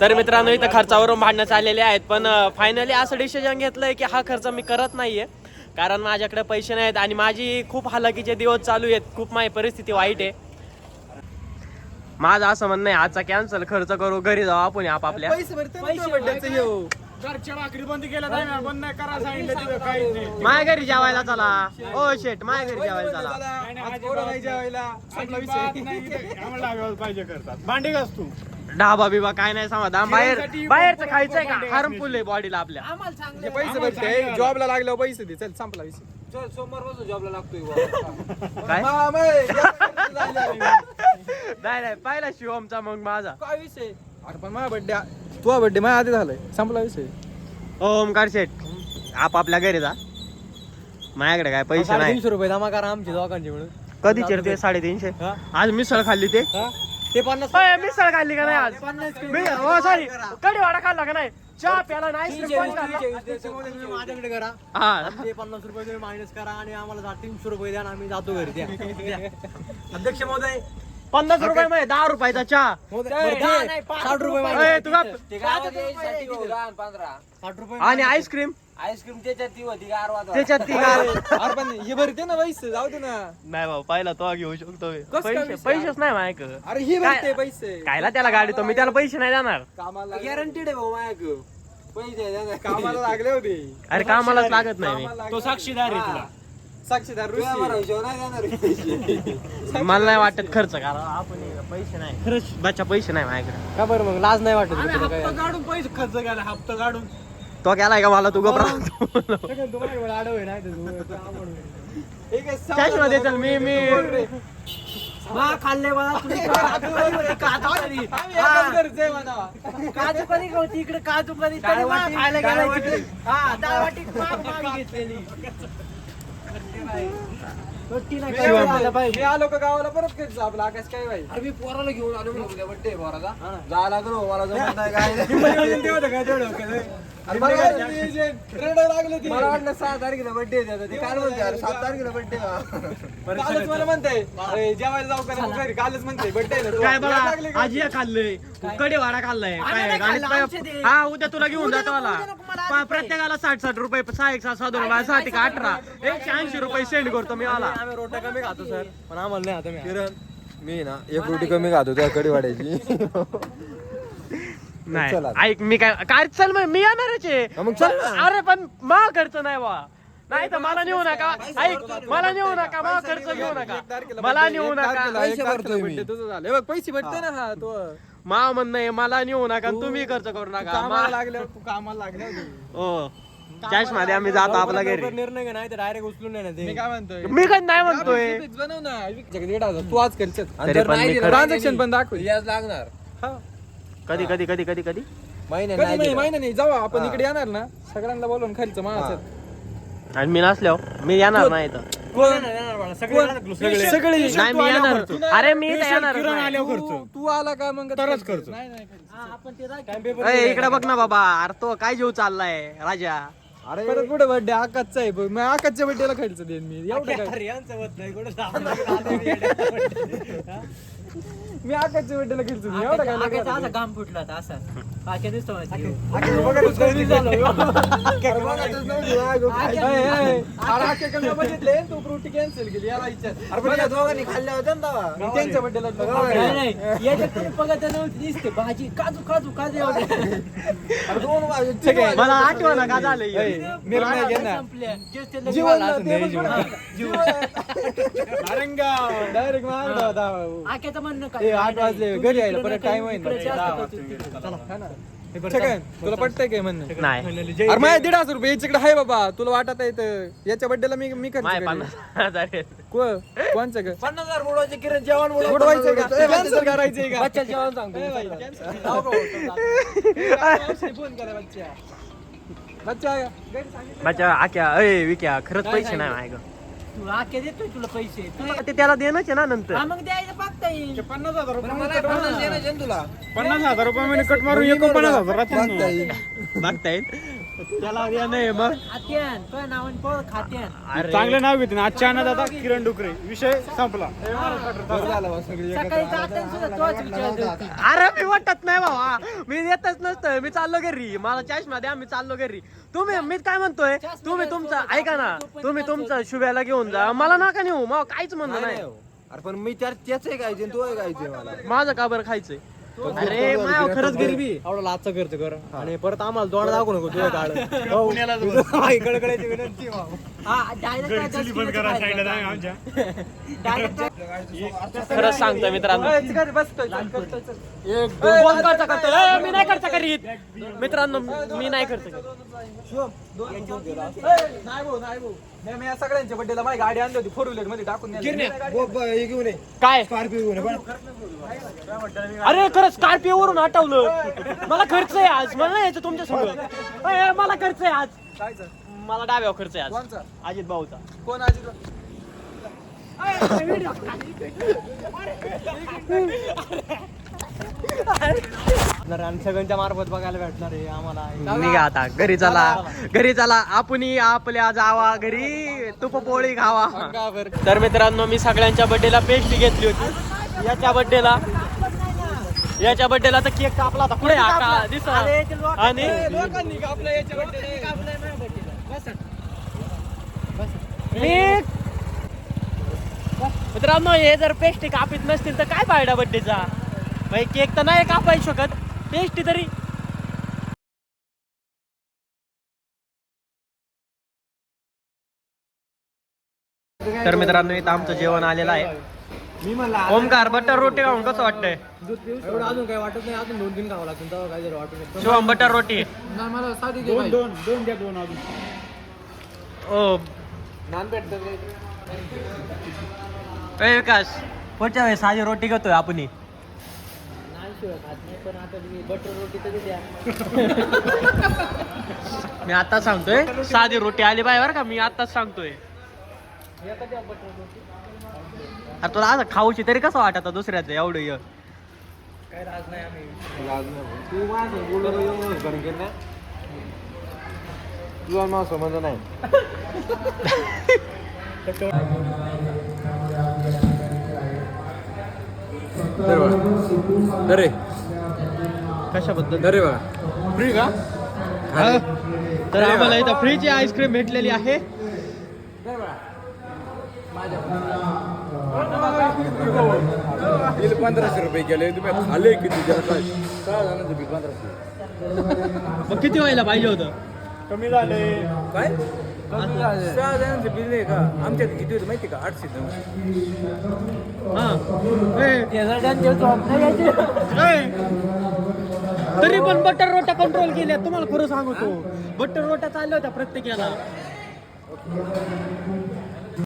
तर मित्रांनो इथं खर्चावरून भांडणं चाललेले आहेत. पण फायनली असं डिसिजन घेतलंय की हा खर्च मी करत नाहीये. कारण माझ्याकडे पैसे नाहीत आणि माझी खूप हालाकीचे दिवस चालू आहेत. खूप माझी परिस्थिती वाईट आहे. माझं असं म्हणणं आहे आजचा कॅन्सल खर्च करू घरी जाऊ आपण आपापल्या. नाही माझ्या घरी जेवायला चला. ओ शेट माझ्या घरी जेवायला चला. जेवायला. संपला अजिबात विषय नाही इथं. आम्हाला डाव्यावर पाहिजे करतात. भांडी घास तू. ढाबा बिबा काय नाही समाधान बाहेर बाहेरचं खायचंय का? हार्मफुल आहे. बॉडीला आपल्या. जे पैसे भरते जॉबला लागल्यावर पैसे दे. चल संपला विषय. काय? मामा, ए, या करतो जायला. नाही नाही पहिला शिवमचा मग माझा. काय विषय? अरे पण माझा बड्डे तुझा बड्डे माझ्या आधी झालाय. संपला विषय. ओमकार शेट आपापल्या घरी जा. माझ्याकडे काय पैसे नाही. तीनशे रुपये जमा करा आमचे दोघांचे म्हणून कधी चिरते साडेतीनशे? आज मिसळ खाल्ली ते. ते पन्नास अय, मिसळ खाल्ली का नाही आज? मी- हो सॉरी कडी वाडा खाल्ला का नाही? चहा प्याला नाही तीनशे आईस्क्रीम वीस, पण खाल्ला. तीनशे वीस, तीनशे वीस तुम्ही माझ्याकडे करा. हा. ते पन्नास रुपये तुम्ही मायनस करा आणि आम्हाला जा- तीनशे रुपये द्या आणि आम्ही जातो घरी. द्या. द्या. अध्यक्ष महोदय. पन्नास रुपये मध्ये दहा रुपयाचा चहा. बरं, दहा नाही, पाच साठ रुपये रुपये. अय, तुला साठ रुपये आणि आईस्क्रीम आईस्क्रीम त्याच्यात ती होती गार वाजवा त्याच्यात ती गार अरे पण हे भरते ना पैसे जाऊ दे ना. नाही भाऊ पहिला तो घेऊ शकतो. काय पैसे विषय? पैसेच नाही माझ्याकडे अरे हे भरते पैसे. कायला त्याला गाडी तो? मी त्याला पैसे नाही देणार. कामाला गॅरंटीड आहे भाऊ माझ्याकडे पैसे द्या ना. कामाला लागले होते. अरे कामालाच लागत नाही तो. साक्षीदार आहे तुला. साक्षीदार तुझ्या ऋषी भरोश्यावर नाही देणार पैसे. मला नाही वाटत खर्च करा आपण हे पैसे नाही. खरंच बच्चा पैसे नाही माझ्याकडे का बरं मग लाज नाही वाटत आम्ही? हप्ता काढून पैसे खर्च केला हप्ता काढून. तो गेलाय का मला तू कॅशमध्ये चल मी मी मा खाल्ले काजू करी होती. आम्ही इकडे काजू करी खायला. हा गावाला परत खायचं आपला आकाश काय भाई मी पोराला घेऊन आलो बड्डे पोराचा जायला लागलो मला जमत नाही काय मला वाटलं सहा तारखेला बड्डे त्याचा ते काल म्हणते अरे सात तारखेला बड्डे कालच मला म्हणते अरे जेवायला जाऊ का नाही घरी? कालच म्हणते बड्डे काय बघा आजी खाल्लंयकडे वाडा खाल्लाय. काय गाडीत हा उद्या तुला घेऊन जातो मला. मला प्रत्येकाला साठ साठ रुपये सहा एक सहा सहा दोन रुपये सहा का अठरा. एकशे ऐंशी रुपये सेंड करतो मी मला आम्ही रोट्या कमी खातो सर. पण आम्हाला नाही आता मी किरण मी ना एक रोटी कमी खातो त्या कडी वाढायची नाही. चल आता. ऐक मी काय काय चल मग मी येणारच हा, आहे मग चल ना. अरे पण मा खर्च नाही वा नाही तर मला नेऊ नका. ऐक मला नेऊ नका. मा खर्च घेऊ नका. मला नेऊ नका. पैसे भरतोय मी. बड्डे तुझं झालं. हे बघ पैसे भेटते ना हा तो. मा म्हणणं आहे मला नेऊ नका आणि तुम्ही खर्च करू नका. कामाला मा- लागल्यावर तू कामाला लागल्यावर. हो. कॅशमध्ये आम्ही जातो आपल्या लवकर घरी. निर्णय घे, नाही तर डायरेक्ट उचलून नाही ना मी ते काय म्हणतोय? मी कधी नाही म्हणतोय. बनव ना. तू आज करशील. आणि तरी जर पण नाही मी दिलं खरं- ट्रान्झॅक्शन पण दाखव लागणार. हा. कधी कधी कधी कधी कधी? महिने कधी नाही. महिना नाही जाऊ आपण. इकडे येणार ना. सगळ्यांना बोलवून खायचं माझं आणि मी नसल्यावर? मी येणार नाही बाळा, सगळे नाही मी येणार. अरे मी इथं येणार तू- तू आला का मग? तरच खर्च. नाही नाही खर्च. हा, आपण ते जाय- time paper अय, इकडे बघ ना बाबा. अरे तो काय जीव चाललाय राजा. अरे परत पुढे बर्थडे आकाशचा आहे. बघ. मग आकाशच्या बर्थडेला खायचं देईन मी. एवढं काय? मी. हा? आकाशच्या एवढं काय आकाशचा लागलं? असा घाम फुटला होता, असा. झालं, हो. अरे कमी बघितले तू कॅन्सल केली याला इच्छा अरे पण या दोघांनी खाल्ल्या होत्या ना तेव्हा. मग त्यांच्या बर्थडेला नाही, नाही. याच्यात तरी बघत नव्हती दिसते भाजी काजू काजू काजू एवढे. मला आठवण का झालं निर्णय घे ना जीवन डायरेक्ट मारला होता आक्याचं म्हणणं ए, काय आठ वाजले, घरी यायला इकडे परत नाही, time होईल. इकडे करतो. हा तुला पटतंय काय म्हणणं? नाही. अरे माझ्या दीड हजार रुपये याच्याकडे आहे बाबा. तुला वाटत आहे तर याच्या बर्थडेला मी मी खर्च माय करेन. पन्नास हजार आहेत. को- कोणचं ग? पन्नास हजार बुडवायचे किरण जेवण का? ए, कॅन्सल करायचंय का? बच्चा जेवण सांगतो. फोन करा बच्चा. आक्या अय विक्या खरंच पैसे नाही. माझ्याकडे तू आक्या देतोय तुला पैसे. तुला ते त्याला देणंच आहे ना नंतर. मग द्यायचं येईल. पन्नास हजार रुपये मला पन्नास देण्याचे ना तुला पन्नास हजार रुपये महिने कट मारून एकोणपन्नास हजार बघता येईल. त्याला या नाही मग? खात्यान तुझ्या नावाने पळ खात्यान. अरे. चांगलं नाव घेते ना. आजच्या अन्नदाता किरण डुकरे. विषय संपला. बरं झालं बा, सगळी सकाळी जाताना सुद्धा तोच विचार होती अरे मी वाटत नाही बाबा मी येतच नसतं मी चाललो घरी. मला चष्मा द्या मी चाललो घरी. तुम्ही मी काय म्हणतोय? तुम्ही तुमचं ऐका ना. तुम्ही तुमचं शुभ्याला घेऊन जा. मला नका नेऊ. मग काहीच म्हणणं नाही अरे पण मी त्यात त्याच आहे गायचे तू आहे गायचे मला माझं का बरं खायचंय अरे माझ्या खरंच गरीबी एवढा लाचचा खर्च कर आणि परत आम्हाला दोन दाखवू नको तुझ्या विनंती आहे. हा आमच्या खरंच सांगतो मित्रांनो ए, चिकारी, बस, चल, चल, चल, चल, चल. कोण करता करतो ए, मी नाही करता करीत मित्रांनो मी नाही करत करीत. नाही भाऊ नाही भाऊ नाही, मी या सगळ्यांच्या बड्डेला माझी गाडी आणली होती फोर व्हीलरमध्ये टाकून नेली. ब- ब- हे घेऊन ये काय? स्कॉर्पिओ घेऊन ये अरे खरंच स्कॉर्पिओ वरून आठवलं मला खर्च आहे आज. मला नाही यायचं तुमच्यासोबत. ए, मला खर्च आहे आज? मला डाव्यावर खर्च आहे आज. कोणचा? अजित भाऊचा. कोण आजी सगळ्यांच्या मार्फत बघायला भेटणार आहे आम्हाला. निघा आता घरी चला घरी चला. आपण आपल्या जावा घरी. तुप पोळी खावा. तर मित्रांनो मी सगळ्यांच्या बर्थडेला पेस्ट्री घेतली होती. याच्या बर्थडेला याच्या बर्थडेला तर केक कापला होता. दिसत आणि? लोकांनी कापलं याच्या birthday मी मित्रांनो हे जर पेस्ट्री कापित नसतील तर काय फायदा भाई केक तर नाही कापाय शकत. पेस्ट्री तरी. तर मित्रांनो इथं आमचं जेवण आलेलं आहे. मी म्हणला ओमकार बटर रोटी खाऊन कसं वाटतंय? एवढं अजून काही वाटत नाही अजून दोन तीन खावं लागतील तेव्हा काय जर वाटत शिवम बटर रोटी. नाही, मला साधी दोन भाई. दोन दोन द्या दोन अजून. ओ. नान भेटतं. ए विकास पुढच्या वेळेस साधी रोटी घेतोय आपण शिवाय खात नाही पण आता तुम्ही बटर रोटी तरी द्या. मी आता सांगतोय साधी रोटी आली बाय बरं का मी आताच सांगतोय. अरे तुला असं खाऊची तरी कसं वाटत दुसऱ्याचं एवढं य. लाज नाही भाऊ. तू माझं बोललो तर एवढं करून घेत नाही. समज नाही अरे कशाबद्दल? अरे बघा फ्री का? तर आम्हाला इथं फ्रीची आईस्क्रीम भेटलेली आहे. बिल पंधराशे रुपये केले. तुम्ही खाले किती जरा काय? सहा जणांचं बिल पंधराशे. मग किती व्हायला पाहिजे होतं? कमी झाले. काय? सहा जणांचं बिल आहे का आमच्यात किती होतं माहिती का आठशे हां. तरी पण बटर रोट्या कंट्रोल केल्या. तुम्हाला खरं सांगतो. बटर रोट्या चालल्या होत्या प्रत्येकाला.